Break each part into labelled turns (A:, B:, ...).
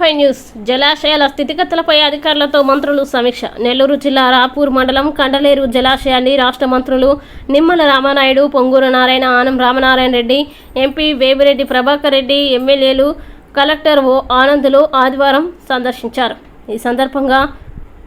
A: Five news జలాశయాల స్థితిగతులపై అధికారులతో మంత్రులు సమీక్ష. నెల్లూరు జిల్లా రాపూర్ మండలం కండలేరు జలాశయాన్ని రాష్ట్ర మంత్రులు నిమ్మల రామానాయుడు పొంగూరు నారాయణ ఆనం రామనారాయణ రెడ్డి ఎంపీ వేమిరెడ్డి ప్రభాకర్ రెడ్డి ఎమ్మెల్యేలు కలెక్టర్ ఓ ఆనందులు ఆదివారం సందర్శించారు. ఈ సందర్భంగా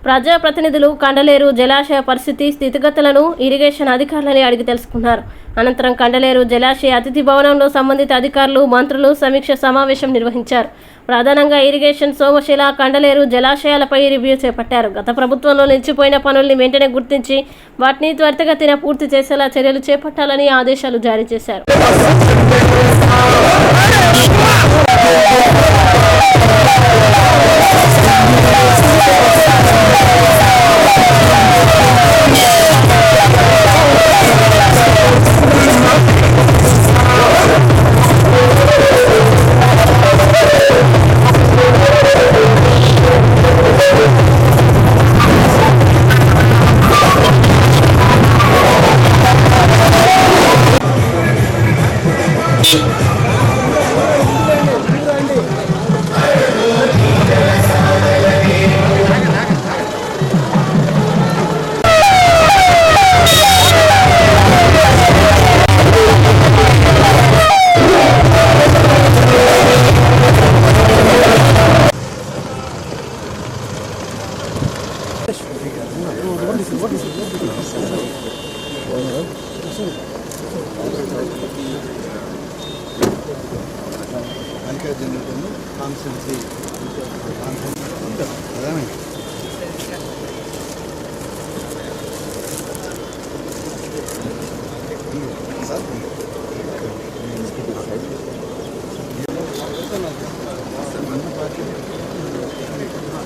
A: ప్రజాప్రతినిధులు కండలేరు జలాశయ పరిస్థితి స్థితిగతులను ఇరిగేషన్ అధికారులని అడిగి తెలుసుకున్నారు. అనంతరం కండలేరు జలాశయ అతిథి భవనంలో సంబంధిత అధికారులు మంత్రులు సమీక్ష సమావేశం నిర్వహించారు. ప్రధానంగా ఇరిగేషన్ సోమశిల కండలేరు జలాశయాలపై రివ్యూ చేపట్టారు. గత ప్రభుత్వంలో నిలిచిపోయిన పనుల్ని వెంటనే గుర్తించి వాటిని త్వరితగతిన పూర్తి చేసేలా చర్యలు చేపట్టాలని ఆదేశాలు జారీ చేశారు.
B: ಅನ್ಕಾಜನರನ್ನು ಕಾನ್ಸನ್ಸಿ ಅಂತ ಅದಾನೆ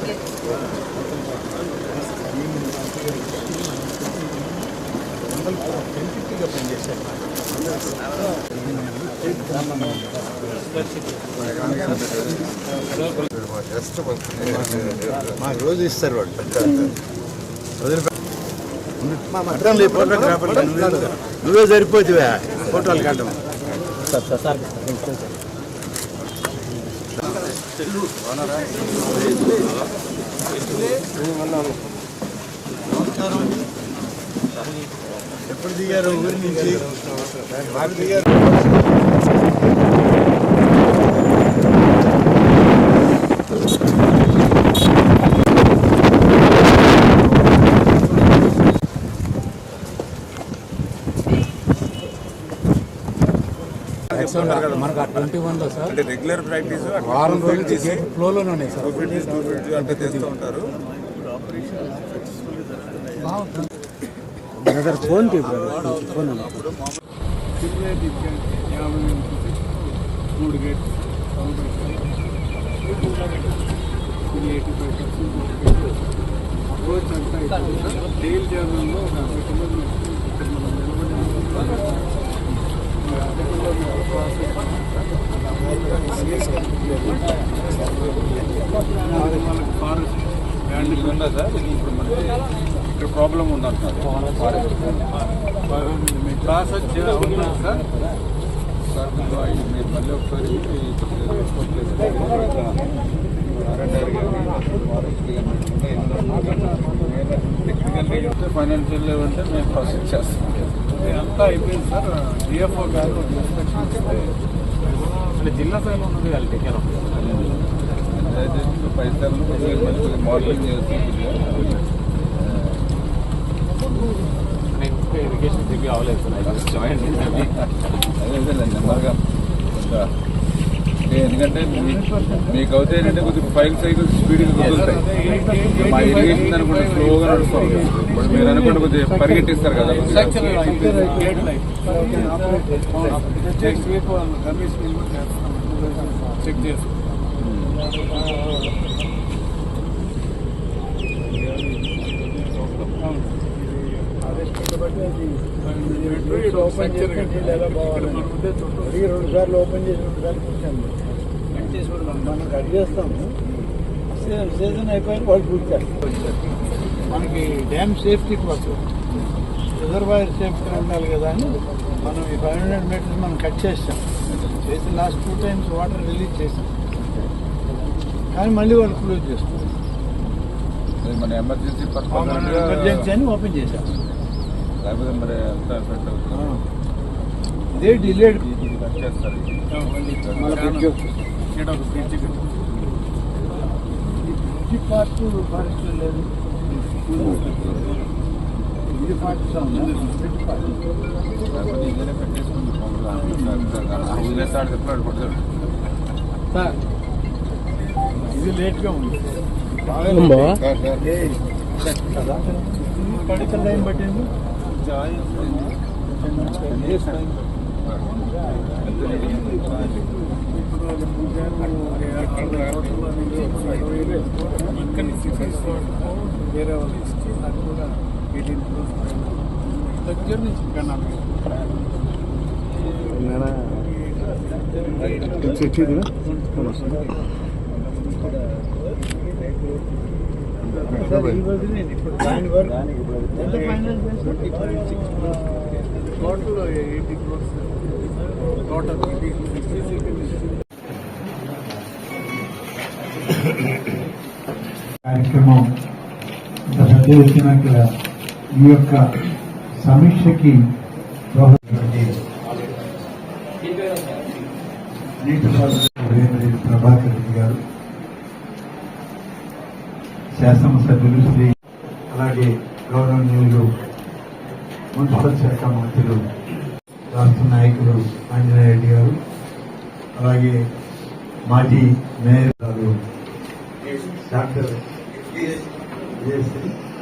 B: Thank you. అదే మాకు రోజు ఇస్తారు వాళ్ళు వదిలిపె- మా మద్రం లేదు, ఫోటోగ్రాఫర్ నువ్వే సరిపోతువా ఫోటోలు కట్టడం ఎప్పుడు దిగారు? ఊరి నుంచి?
C: మనకు ఆ ట్వంటీ వన్లో సార్
D: అంటే రెగ్యులర్ ప్రాక్టీస్
C: వారం రోజులు గేట్ ఫ్లోలోనే ఉన్నాయి సార్.
D: ఫిట్నెస్ టూ ఫిఫ్టీ అంటే చేస్తూ ఉంటారు.
B: ఫోన్ ఫోన్
E: మూడు gate eighty five percent approach అంతా డైల్ జర్నల్లో ఒక అరవై కిలోమీటర్లు ఇక్కడ మనం నిలబడి మనకి ఫారెస్ట్ ల్యాండ్ ఉందా సార్ ఇది ఇప్పుడు మనకి ఇక్కడ ప్రాబ్లం ఉందంటున్నారు ప్రాసెస్ చేస్తున్నా సార్ సార్ మీరు మళ్ళీ ఒకసారి ఫైనాన్షియల్ లెవెల్ అంటే మేము ప్రాసెస్ చేస్తాం. అంతా అయిపోయింది సార్ డిఎఫ్ఓ గారు ఇన్స్పెక్షన్ ఇస్తే అంటే జిల్లా స్థాయిలో ఉన్నది వాళ్ళు టేక్ కేర్ పైసలు మోడలింగ్ నేను ఇరిగేషన్ రివ్యూ అవ్వలేదు సార్ జాయిన్ నెమ్మదిగా ఎందుకంటే మీకు అవుతే ఏంటంటే కొద్దిగా ఫైల్ సైకిల్స్ స్పీడ్గా కుదురుతాయి మా ఇరిగేషన్ అనుకుంటే స్లోగా నడుస్తాం మీరు అనుకుంటే కొద్దిగా పరిగెట్టిస్తారు కదా చెక్ చేస్తాం ఓపెన్
B: రెండు సార్లు ఓపెన్ చేసి రెండు సార్లు కూర్చోండి మనం కట్ చేస్తాము. సీజన్ అయిపోయిన వాళ్ళు పూర్తి చేస్తారు. మనకి డ్యామ్ సేఫ్టీ కోసం రిజర్వాయర్ సేఫ్టీ ఉండాలి కదా అని మనం ఈ ఫైవ్ హండ్రెడ్ మీటర్స్ మనం కట్ చేసాం చేసి last two times water release చేసాం.
E: కానీ మళ్ళీ వాళ్ళు క్లోజ్ చేస్తారు.
F: మన ఎమర్జెన్సీ
E: ఎమర్జెన్సీ అని ఓపెన్ చేశారు.
F: లేకపోతే మరి ఎంత ఎఫెక్ట్ అవుతుంది.
E: ఇదే డిలేడ్
F: కట్ చేస్తారు. ఇది.
E: మళ్ళీ బ్రిడ్జ్
D: ఇక్కడ ఒక బ్రిడ్జ్
E: బ్రిడ్జ్ పార్ట్ ఫారెస్ట్ లేదు ఇది ఫారెస్ట్ బ్రిడ్జ్ పార్ట్
F: లేకపోతే ఇదే పెట్టేసుకుంది మామూలుగా వదిలేస్తాడు చెప్పాడు కొడతాడు
E: సార్ ఇది లేట్గా ఉంది బాగా
F: సార్ సార్
E: పడితే టైం పట్టింది
D: ఇక్కడ నుంచి వేరే వాళ్ళు ఇచ్చి అది కూడా ఎయిటీన్ దగ్గర నుంచి ఇంకా నలభై
E: సార్ ఈ రోజునే ఇప్పుడు దాని వరకు ఎంత ఫైనల్ చేస్తారు
D: టోటల్ ఎయిటీ క్రోర్స్ టోటల్
B: కార్యక్రమం ఇంత పెద్ద ఎత్తున ఇక్కడ ఈ యొక్క సమీక్షకి నీటిపారుదల ప్రభాకర్ రెడ్డి గారు శాసనసభ్యులు శ్రీ అలాగే గౌరవనీయులు మున్సిపల్ శాఖ మంత్రులు రాష్ట్ర నాయకులు ఆంజనేయ రెడ్డి గారు అలాగే మాజీ మేయర్ గారు డాక్టర్ Yes. Yes.